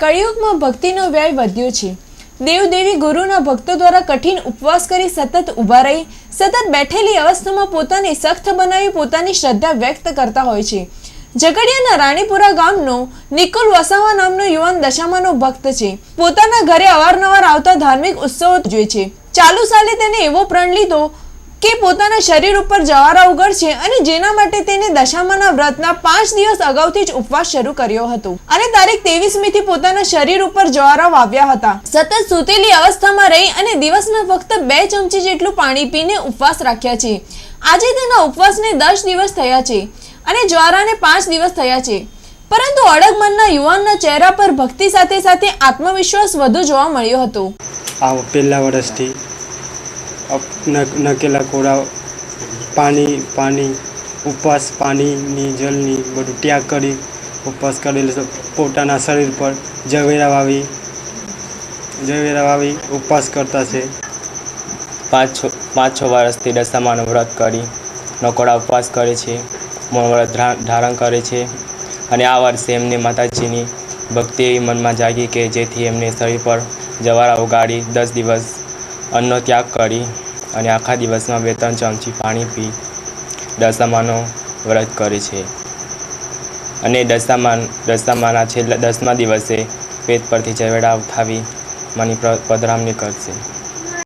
કળિયુગમાં ભક્તિનો વ્યય વધ્યો છે. દેવદેવી ગુરુના ભક્તો દ્વારા કઠિન ઉપવાસ કરી સતત ઊભા રહી, સતત બેઠેલી અવસ્થામાં પોતાને સખ્ત બનાવી પોતાની શ્રદ્ધા વ્યક્ત કરતા હોય છે. ઝઘડિયાના રાણીપુરા ગામનો નિકુલ વસાવા નામનો યુવાન દશામાનો ભક્ત છે. પોતાના ઘરે અવારનવાર આવતા ધાર્મિક ઉત્સવો જોઈએ છે. ચાલુ સાલે તેને એવો પ્રણ લીધો કે પોતાના શરીર ઉપર જવારા ઉગડશે અને જેના માટે તેને દશામાના વ્રતના પાંચ દિવસ અગાઉથી જ ઉપવાસ શરૂ કર્યો હતો. અને તારીખ ત્રેવીસમી થી પોતાના શરીર ઉપર જવારા વાવ્યા હતા. સતત સૂતેલી અવસ્થામાં રહી અને દિવસમાં ફક્ત બે ચમચી જેટલું પાણી પીને ઉપવાસ રાખ્યા છે. આજે તેના ઉપવાસને દસ દિવસ થયા છે અને જ્વારાને પાંચ દિવસ થયા છે. પરંતુ અડગ મનના યુવાનના ચહેરા પર ભક્તિ સાથે સાથે આત્મવિશ્વાસ વધુ જોવા મળ્યો હતો. આ પહેલા વર્ષથી નકેલા કોરા પાણી પાણી, ઉપવાસ, પાણીની જલની બધું ત્યાગ કરી, ઉપવાસ કરેલો પોતાના શરીર પર ઝવેરા વાવી ઝવેરા વાવી ઉપવાસ કરતા છે. પાંચ છ પાંચ છ વર્ષથી દશામાનું વ્રત કરી નકોડા ઉપવાસ કરે છે મૌન વ્રત ધારણ કરે છે અને આ વર્ષે એમને માતાજીની ભક્તિ મનમાં જાગી કે જેથી એમને શરીર પર જવારા ઉગાડી દસ દિવસ અન્નનો ત્યાગ કરી અને આખા દિવસમાં બે ત્રણ ચમચી પાણી પી દશામાનો વ્રત કરે છે. અને દશામાન, દશામાના છેલ્લા દસમા દિવસે પેટ પરથી ઝવેડા ઉઠાવી માની પધરામણી કરશે.